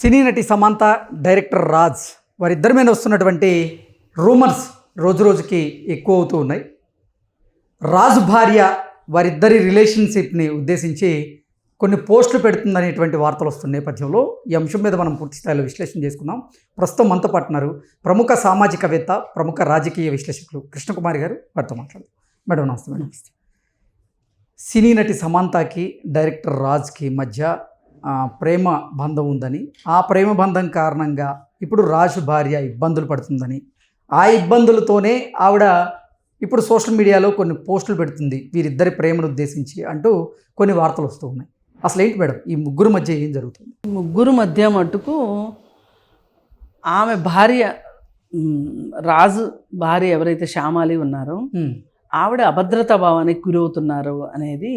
సినీ నటి సమంత డైరెక్టర్ రాజ్ వారిద్దరి మీద వస్తున్నటువంటి రూమర్స్ రోజు రోజుకి ఎక్కువ అవుతూ ఉన్నాయి. రాజు భార్య వారిద్దరి రిలేషన్షిప్ని ఉద్దేశించి కొన్ని పోస్టులు పెడుతుందనేటువంటి వార్తలు వస్తున్న నేపథ్యంలో ఈ అంశం మీద మనం పూర్తి స్థాయిలో విశ్లేషణ చేసుకుందాం. ప్రస్తుతం మనతో పాటున్నారు ప్రముఖ సామాజికవేత్త ప్రముఖ రాజకీయ విశ్లేషకులు కృష్ణకుమారి గారు వారితో మాట్లాడదాం. మేడం నమస్తే మేడం. నమస్తే సినీ నటి సమంతకి డైరెక్టర్ రాజ్కి మధ్య ప్రేమ బంధం ఉందని. ఆ ప్రేమ బంధం కారణంగా ఇప్పుడు రాజు భార్య ఇబ్బందులు పడుతుందని. ఆ ఇబ్బందులతోనే ఆవిడ ఇప్పుడు సోషల్ మీడియాలో కొన్ని పోస్టులు పెడుతుంది. వీరిద్దరి ప్రేమను ఉద్దేశించి అంటూ కొన్ని వార్తలు వస్తూ ఉన్నాయి. అసలు ఏంటి మేడం? ఈ ముగ్గురు మధ్య ఏం జరుగుతుంది? ముగ్గురు మధ్య మటుకు ఆమె భార్య రాజు భార్య ఎవరైతే శ్యామాలి ఉన్నారో ఆవిడ అభద్రతా భావానికి గురవుతున్నారు అనేది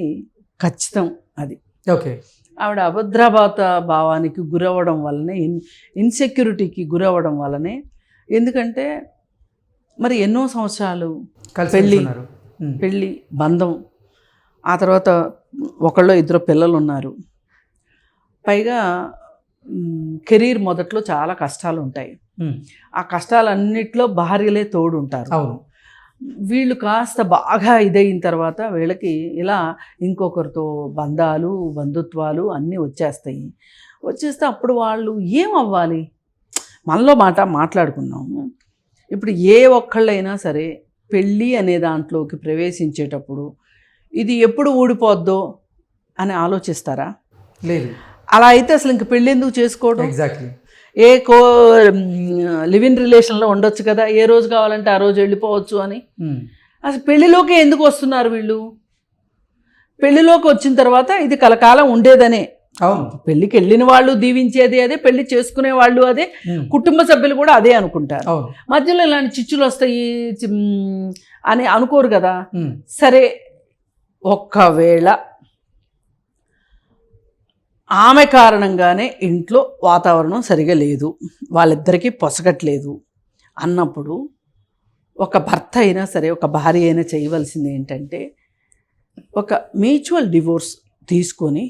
ఖచ్చితం అది. ఓకే. ఆవిడ అభద్రభాత భావానికి గురవ్వడం వల్లనే ఇన్ ఇన్సెక్యూరిటీకి గురవ్వడం వల్లనే ఎందుకంటే మరి ఎన్నో సంవత్సరాలు పెళ్ళి. పెళ్ళి బంధం. ఆ తర్వాత ఒకళ్ళు ఇద్దరు పిల్లలు ఉన్నారు. పైగా కెరీర్ మొదట్లో చాలా కష్టాలు ఉంటాయి. ఆ కష్టాలన్నిట్లో భార్యలే తోడు ఉంటారు అవును. వీళ్ళు కాస్త బాగా ఇదయిన తర్వాత వీళ్ళకి ఇలా ఇంకొకరితో బంధాలు బంధుత్వాలు అన్నీ వచ్చేస్తాయి. వచ్చేస్తే అప్పుడు వాళ్ళు ఏం అవ్వాలి మనలో మాట మాట్లాడుకున్నాము ఇప్పుడు ఏ ఒక్కళ్ళైనా సరే పెళ్ళి అనే దాంట్లోకి ప్రవేశించేటప్పుడు ఇది ఎప్పుడు ఊడిపోద్దో అని ఆలోచిస్తారా? లేదు. అలా అయితే అసలు ఇంక పెళ్ళి ఎందుకు చేసుకోవడం exactly a co live in రిలేషన్లో ఉండొచ్చు కదా ఏ రోజు కావాలంటే ఆ రోజు వెళ్ళిపోవచ్చు అని. అసలు పెళ్ళిలోకి ఎందుకు వస్తున్నారు వీళ్ళు? పెళ్ళిలోకి వచ్చిన తర్వాత ఇది కలకాలం ఉండేదనే. అవును పెళ్ళికి వెళ్ళిన వాళ్ళు దీవించేది అదే పెళ్ళి చేసుకునే వాళ్ళు అదే కుటుంబ సభ్యులు కూడా అదే అనుకుంటారు. మధ్యలో ఇలాంటి చిచ్చులు వస్తాయి అని అనుకోరు కదా. సరే ఒక్కవేళ ఆమె కారణంగానే ఇంట్లో వాతావరణం సరిగా లేదు. వాళ్ళిద్దరికీ పొసగట్లేదు అన్నప్పుడు ఒక భర్త అయినా సరే ఒక భార్య అయినా చేయవలసింది ఏంటంటే ఒక మ్యూచువల్ డివోర్స్ తీసుకొని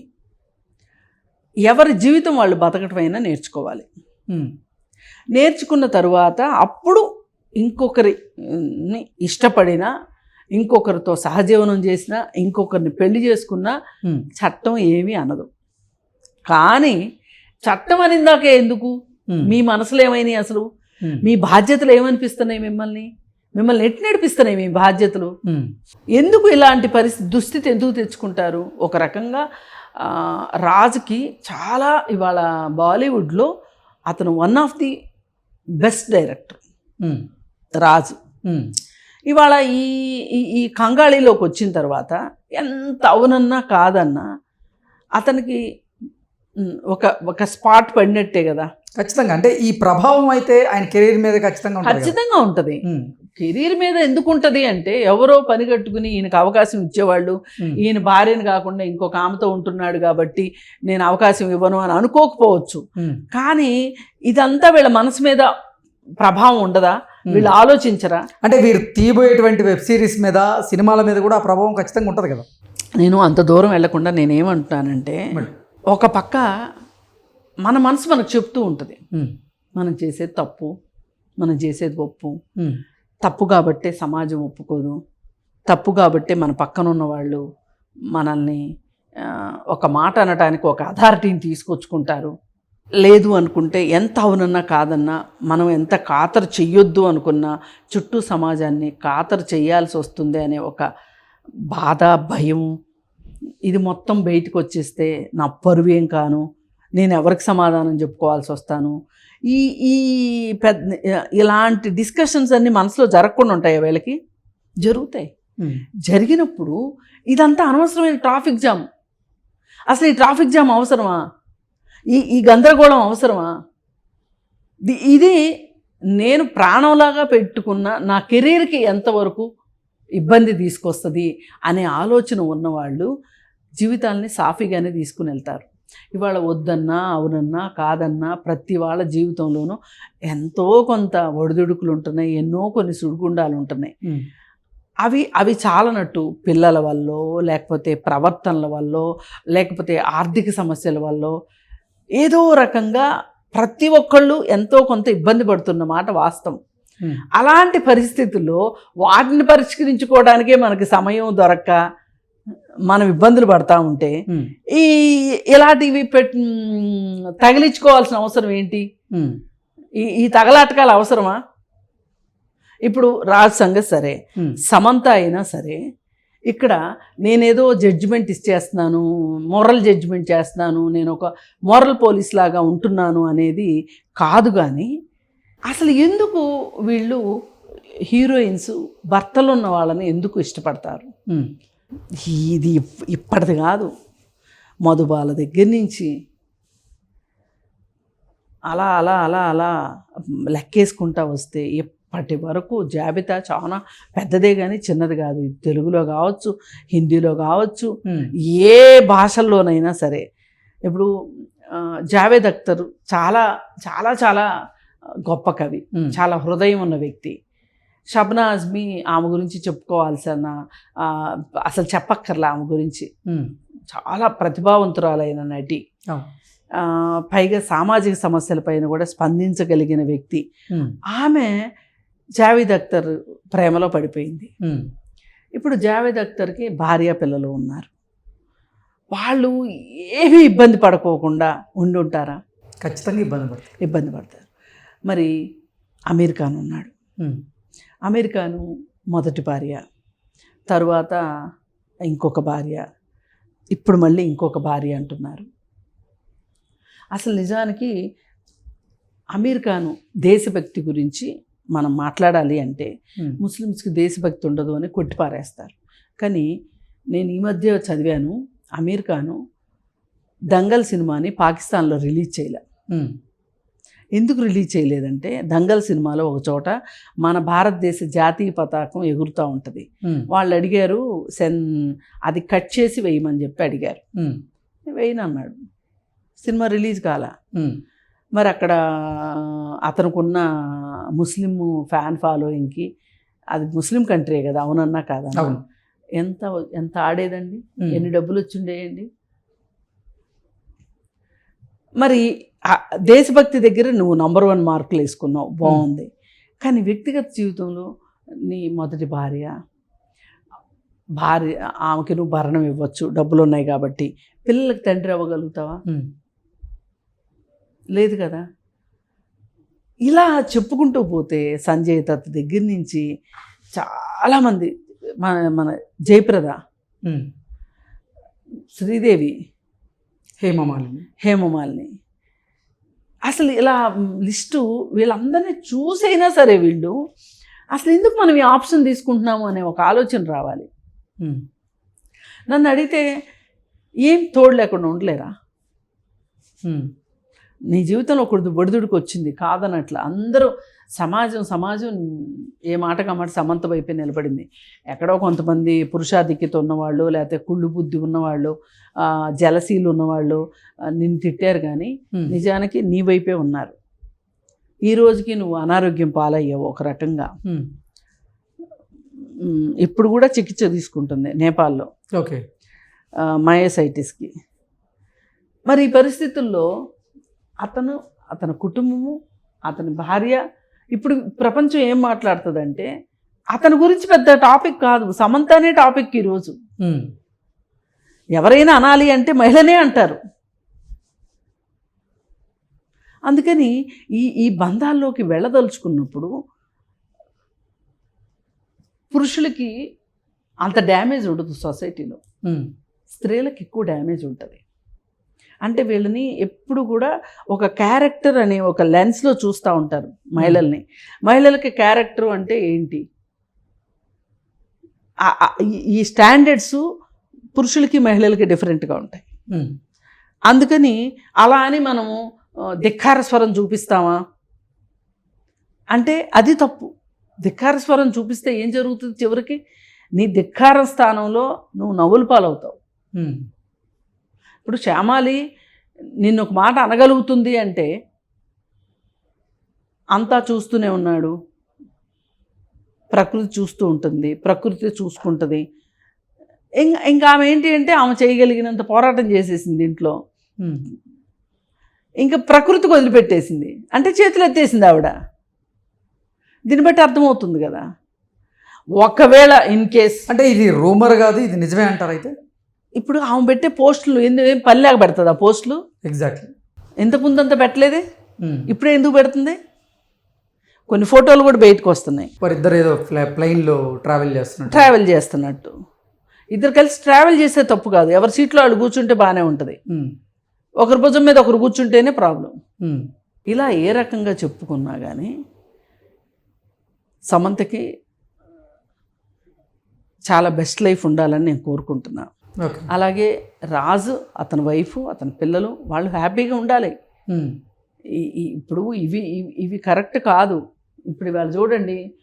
ఎవరి జీవితం వాళ్ళు బతకటమైనా నేర్చుకోవాలి. నేర్చుకున్న తరువాత అప్పుడు ఇంకొకరిని ఇష్టపడినా ఇంకొకరితో సహజీవనం చేసినా ఇంకొకరిని పెళ్ళి చేసుకున్నా చట్టం ఏమీ అనదు. కానీ చట్టం అనిందాకే ఎందుకు? ఉమ్, మీ మనసులో ఏమైనాయి అసలు? మీ బాధ్యతలు ఏమనిపిస్తున్నాయి మిమ్మల్ని? మిమ్మల్ని ఎట్టి నడిపిస్తున్నాయి మీ బాధ్యతలు? ఎందుకు ఇలాంటి పరిస్థితి దుస్థితి ఎందుకు తెచ్చుకుంటారు? ఒక రకంగా రాజుకి చాలా ఇవాళ బాలీవుడ్లో అతను one of the best director Raju. ఇవాళ ఈ ఈ- కంగాళిలోకి వచ్చిన తర్వాత ఎంత అవునన్నా కాదన్నా అతనికి ఒక ఒక స్పాట్ పడినట్టే కదా. ఖచ్చితంగా. అంటే ఈ ప్రభావం అయితే ఆయన కెరీర్ మీద ఖచ్చితంగా. ఖచ్చితంగా ఉంటుంది. కెరీర్ మీద ఎందుకు ఉంటుంది అంటే ఎవరో పని కట్టుకుని ఈయనకు అవకాశం ఇచ్చేవాళ్ళు ఈయన భార్యను కాకుండా ఇంకొక ఆమెతో ఉంటున్నాడు కాబట్టి నేను అవకాశం ఇవ్వను అని అనుకోకపోవచ్చు. కానీ ఇదంతా వీళ్ళ మనసు మీద ప్రభావం ఉండదా? వీళ్ళు ఆలోచించరా? అంటే వీరు తీయబోయేటువంటి వెబ్ సిరీస్ మీద సినిమాల మీద కూడా ఆ ప్రభావం ఖచ్చితంగా ఉంటుంది కదా. నేను అంత దూరం వెళ్ళకుండా నేనేమంటున్నానంటే. ఒక పక్క మన మనసు మనకు చెప్తూ ఉంటుంది. మనం చేసేది తప్పు మనం చేసేది ఒప్పు. తప్పు కాబట్టే సమాజం ఒప్పుకోదు. తప్పు కాబట్టే మన పక్కన ఉన్న వాళ్ళు మనల్ని ఒక మాట అనటానికి ఒక అథారిటీని తీసుకొచ్చుకుంటారు. లేదు అనుకుంటే ఎంత అవునన్నా కాదన్నా మనం ఎంత ఖాతరు చెయ్యొద్దు అనుకున్నా చుట్టూ సమాజాన్ని ఖాతరు చేయాల్సి వస్తుంది అనే ఒక బాధ భయం ఇది మొత్తం బయటకు వచ్చేస్తే నా పరువేం కాను? నేను ఎవరికి సమాధానం చెప్పుకోవాల్సి వస్తాను? ఈ ఈ పెద్ద ఇలాంటి డిస్కషన్స్ అన్ని మనసులో జరగకుండా ఉంటాయి వీళ్ళకి? జరుగుతాయి. జరిగినప్పుడు ఇదంతా అనవసరమైన ట్రాఫిక్ జామ్. అసలు ఈ ట్రాఫిక్ జామ్ అవసరమా? ఈ ఈ గందరగోళం అవసరమా? ఇది నేను ప్రాణంలాగా పెట్టుకున్న నా కెరీర్కి ఎంతవరకు ఇబ్బంది తీసుకొస్తుంది అనే ఆలోచన ఉన్నవాళ్ళు జీవితాల్ని సాఫీగానే తీసుకుని వెళ్తారు. ఇవాళ వద్దన్నా అవునన్నా కాదన్నా ప్రతి వాళ్ళ జీవితంలోనూ ఎంతో కొంత ఒడిదుడుకులు ఉంటున్నాయి ఎన్నో కొన్ని సుడిగుండాలు ఉంటున్నాయి. అవి అవి చాలనట్టు పిల్లల వల్ల లేకపోతే ప్రవర్తనల వల్ల లేకపోతే ఆర్థిక సమస్యల వల్ల ఏదో రకంగా ప్రతి ఒక్కళ్ళు ఎంతో కొంత ఇబ్బంది పడుతున్న మాట వాస్తవం. అలాంటి పరిస్థితుల్లో వాటిని పరిష్కరించుకోవడానికే మనకి సమయం దొరక్క మనం ఇబ్బందులు పడతా ఉంటే. ఈ ఇలాంటివి పెట్ తగిలించుకోవాల్సిన అవసరం ఏంటి. ఈ ఈ తగలాటకాలు అవసరమా ఇప్పుడు రాజ్ సంగతి సరే. సమంత అయినా సరే ఇక్కడ నేనేదో జడ్జిమెంట్ ఇచ్చేస్తున్నాను మోరల్ జడ్జిమెంట్ చేస్తున్నాను నేను ఒక మోరల్ పోలీస్ లాగా ఉంటున్నాను అనేది కాదు కానీ అసలు ఎందుకు వీళ్ళు హీరోయిన్స్ భర్తలు ఉన్న వాళ్ళని ఎందుకు ఇష్టపడతారు. ఇది ఇప్- ఇప్పటిది కాదు. మధుబాల దగ్గర నుంచి అలా అలా అలా అలా లెక్కేసుకుంటా వస్తే ఇప్పటి వరకు జాబితా చాలా పెద్దదే కానీ చిన్నది కాదు. తెలుగులో కావచ్చు హిందీలో కావచ్చు. ఏ భాషల్లోనైనా సరే. ఇప్పుడు జావేద్ అఖ్తర్ చాలా చాలా చాలా గొప్ప కవి. చాలా హృదయం ఉన్న వ్యక్తి. షబ్నా అజ్మీ ఆమె గురించి చెప్పుకోవాల్సిన అసలు చెప్పక్కర్లా ఆమె గురించి. చాలా ప్రతిభావంతురాలైన నటి. పైగా సామాజిక సమస్యలపైన కూడా స్పందించగలిగిన వ్యక్తి. ఆమె జావేద్ అఖ్తర్ ప్రేమలో పడిపోయింది. ఇప్పుడు జావేద్ అఖ్తర్కి భార్య పిల్లలు ఉన్నారు. వాళ్ళు ఏమీ ఇబ్బంది పడుకోకుండా ఉండి ఉంటారా ఖచ్చితంగా ఇబ్బంది పడుతుంది ఇబ్బంది పడతారు. మరి అమీర్ ఖాన్ ఉన్నాడు. ఉమ్. అమీర్ ఖాను మొదటి భార్య తరువాత ఇంకొక భార్య ఇప్పుడు మళ్ళీ ఇంకొక భార్య అంటున్నారు అసలు నిజానికి అమీర్ ఖాను దేశభక్తి గురించి మనం మాట్లాడాలి అంటే. ముస్లిమ్స్కి దేశభక్తి ఉండదు అని కొట్టిపారేస్తారు కానీ నేను ఈ మధ్య చదివాను అమీర్ ఖాను దంగల్ సినిమాని పాకిస్తాన్లో రిలీజ్ చేయలే. ఎందుకు రిలీజ్ చేయలేదంటే దంగల్ సినిమాలో ఒక చోట మన భారతదేశ జాతీయ పతాకం ఎగురుతూ ఉంటుంది. వాళ్ళు అడిగారు సెన్ అది కట్ చేసి వేయమని చెప్పి అడిగారు ఉమ్. వేయను అన్నాడు సినిమా రిలీజ్ కాల. మరి అక్కడ అతనుకున్న ముస్లిం ఫ్యాన్ ఫాలోయింగ్కి అది ముస్లిం కంట్రీ కదా అవునన్నా అవును ఎంత ఎంత ఆడేదండి. ఎన్ని డబ్బులు వచ్చిండేయండి మరి దేశభక్తి దగ్గర నువ్వు నంబర్ వన్ మార్కులు వేసుకున్నావు. బాగుంది. కానీ వ్యక్తిగత జీవితంలో నీ మొదటి భార్య భార్య ఆమెకి నువ్వు భరణం ఇవ్వచ్చు డబ్బులు ఉన్నాయి కాబట్టి. పిల్లలకి తండ్రి అవ్వగలుగుతావా. లేదు కదా. ఇలా చెప్పుకుంటూ పోతే సంజయ్ దత్ దగ్గర నుంచి చాలామంది మన మన జయప్రద. శ్రీదేవి హేమమాలిని. హేమమాలిని అసలు ఇలా లిస్టు వీళ్ళందరినీ చూసైనా సరే వీళ్ళు అసలు ఎందుకు మనం ఈ ఆప్షన్ తీసుకుంటున్నాము అనే ఒక ఆలోచన రావాలి. నన్ను అడిగితే ఏం తోడు లేకుండా ఉండలేరా. నీ జీవితంలో ఒకటి బొడిదుడికి వచ్చింది కాదనట్ల అందరూ సమాజం సమాజం ఏ మాట కమాట సమంత వైపే నిలబడింది. ఎక్కడో కొంతమంది పురుషాధిక్యత ఉన్నవాళ్ళు లేకపోతే కుళ్ళు బుద్ధి ఉన్నవాళ్ళు జలసీలు ఉన్నవాళ్ళు నిన్ను తిట్టారు కానీ. నిజానికి నీ వైపే ఉన్నారు. ఈ రోజుకి నువ్వు అనారోగ్యం పాలయ్యావు ఒక రకంగా. ఇప్పుడు కూడా చికిత్స తీసుకుంటుంది నేపాల్లో. ఓకే. మయోసైటిస్కి. మరి ఈ పరిస్థితుల్లో అతను అతని కుటుంబము అతని భార్య ఇప్పుడు ప్రపంచం ఏం మాట్లాడుతుందంటే అతని గురించి పెద్ద టాపిక్ కాదు. సమంత అనే టాపిక్ ఈరోజు. ఎవరైనా అనాలి అంటే మహిళనే అంటారు. అందుకని ఈ ఈ బంధాల్లోకి వెళ్ళదలుచుకున్నప్పుడు పురుషులకి అంత డ్యామేజ్ ఉండదు సొసైటీలో. స్త్రీలకు ఎక్కువ డ్యామేజ్ ఉంటుంది. అంటే వీళ్ళని ఎప్పుడు కూడా ఒక క్యారెక్టర్ అనే ఒక లెన్స్లో చూస్తూ ఉంటారు మహిళల్ని. మహిళలకి క్యారెక్టర్ అంటే ఏంటి? ఈ- స్టాండర్డ్స్ పురుషులకి మహిళలకి డిఫరెంట్గా ఉంటాయి. అందుకని అలా అని మనము ధిక్కార స్వరం చూపిస్తామా? అంటే అది తప్పు. ధిక్కార స్వరం చూపిస్తే ఏం జరుగుతుంది చివరికి? నీ ధిక్కార స్థానంలో నువ్వు నవ్వులు పాలవుతావు. ఇప్పుడు శ్యామాలి నిన్ను ఒక మాట అనగలుగుతుంది అంటే అంతా చూస్తూనే ఉన్నాడు. ప్రకృతి చూస్తూ ఉంటుంది ప్రకృతి చూసుకుంటుంది. ఇంకా ఇంకా ఆమె ఏంటి అంటే ఆమె చేయగలిగినంత పోరాటం చేసేసింది ఇంట్లో. ఇంకా ప్రకృతికి వదిలిపెట్టేసింది. అంటే చేతులు ఎత్తేసింది ఆవిడ. దీన్ని బట్టి అర్థమవుతుంది కదా. ఒకవేళ ఇన్ కేస్ అంటే ఇది రూమర్ కాదు ఇది నిజమే అంటారు అయితే? ఇప్పుడు ఆమె పెట్టే పోస్టులు ఏం పనిలాగా పెడుతుంది ఆ పోస్టులు? ఎగ్జాక్ట్లీ ఇంతకు ముందంతా పెట్టలేదే? ఇప్పుడే ఎందుకు పెడుతుంది? కొన్ని ఫోటోలు కూడా బయటకు వస్తున్నాయి. వారిద్దరు ఏదో ప్లెయిన్లో ట్రావెల్ చేస్తున్నట్టు. ట్రావెల్ చేస్తున్నట్టు. ఇద్దరు కలిసి ట్రావెల్ చేసే తప్పు కాదు. ఎవరి సీట్లో వాళ్ళు కూర్చుంటే బాగానే ఉంటుంది. ఉమ్, ఒకరి భుజం మీద ఒకరు కూర్చుంటేనే ప్రాబ్లం ఉమ్, ఇలా ఏ రకంగా చెప్పుకున్నా కానీ సమంతకి చాలా బెస్ట్ లైఫ్ ఉండాలని నేను కోరుకుంటున్నా. ఓకే అలాగే రాజు అతని వైఫ్ అతని పిల్లలు వాళ్ళు హ్యాపీగా ఉండాలి. ఈ- ఇప్పుడు ఇవి ఇవి- కరెక్ట్ కాదు. ఇప్పుడు ఇవాళ చూడండి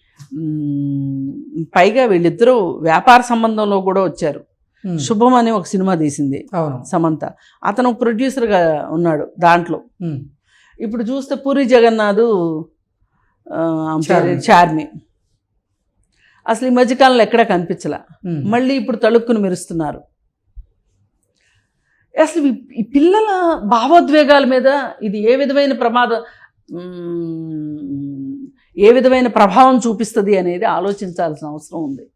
పైగా వీళ్ళిద్దరూ వ్యాపార సంబంధంలో కూడా వచ్చారు. ఉమ్, శుభం అని ఒక సినిమా తీసింది. సమంత. అతను ప్రొడ్యూసర్గా ఉన్నాడు దాంట్లో. ఉమ్, ఇప్పుడు చూస్తే పూరి జగన్నాథ్ చార్మి. అసలు ఈ మధ్యకాలంలో ఎక్కడా కనిపించలా. మళ్ళీ ఇప్పుడు తళుక్కును మెరుస్తున్నారు. అసలు ఈ- పిల్లల భావోద్వేగాల మీద ఇది ఏ విధమైన ప్రమాదం ఏ విధమైన ప్రభావం చూపిస్తుంది అనేది ఆలోచించాల్సిన అవసరం ఉంది.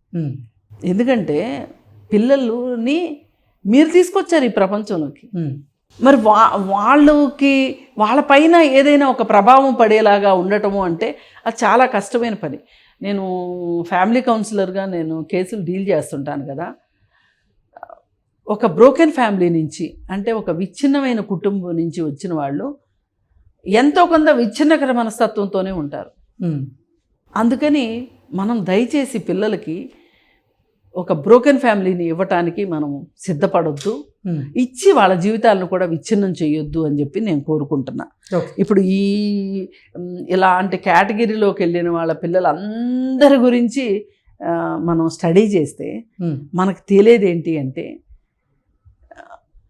ఎందుకంటే పిల్లలని మీరు తీసుకొచ్చారు ఈ ప్రపంచంలోకి. మరి వా వాళ్ళకి వాళ్ళపైన ఏదైనా ఒక ప్రభావం పడేలాగా ఉండటము అంటే అది చాలా కష్టమైన పని. నేను ఫ్యామిలీ కౌన్సిలర్గా నేను కేసులు డీల్ చేస్తుంటాను కదా. ఒక బ్రోకెన్ ఫ్యామిలీ నుంచి అంటే ఒక విచ్ఛిన్నమైన కుటుంబం నుంచి వచ్చిన వాళ్ళు ఎంతో కొంత విచ్ఛిన్నకర మనస్తత్వంతోనే ఉంటారు. అందుకని మనం దయచేసి పిల్లలకి ఒక బ్రోకెన్ ఫ్యామిలీని ఇవ్వటానికి మనం సిద్ధపడొద్దు. ఇచ్చి వాళ్ళ జీవితాలను కూడా విచ్ఛిన్నం చేయొద్దు అని చెప్పి నేను కోరుకుంటున్నా. ఇప్పుడు ఈ ఇలాంటి కేటగిరీలోకి వెళ్ళిన వాళ్ళ పిల్లలందరి గురించి మనం స్టడీ చేస్తే మనకు తెలియదు ఏంటి అంటే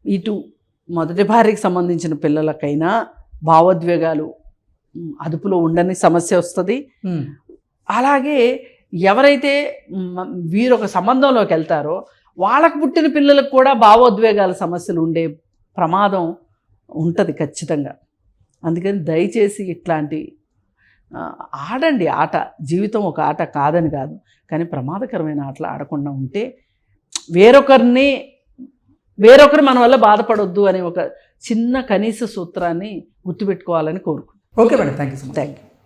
ఇటు మొదటి భార్యకి సంబంధించిన పిల్లలకైనా భావోద్వేగాలు అదుపులో ఉండని సమస్య వస్తుంది. అలాగే ఎవరైతే మ- వీరు ఒక సంబంధంలోకి వెళ్తారో వాళ్ళకు పుట్టిన పిల్లలకు కూడా భావోద్వేగాల సమస్యలు ఉండే ప్రమాదం ఉంటుంది ఖచ్చితంగా. అందుకని దయచేసి ఇట్లాంటి ఆడండి ఆట. జీవితం ఒక ఆట కాదని కాదు. కానీ ప్రమాదకరమైన ఆటలు ఆడకుండా ఉంటే వేరొకరిని వేరొకరు మన వల్ల బాధపడొద్దు అనే ఒక చిన్న కనీస సూత్రాన్ని గుర్తుపెట్టుకోవాలని కోరుకుంటున్నాను. Okay madam thank you so much thank you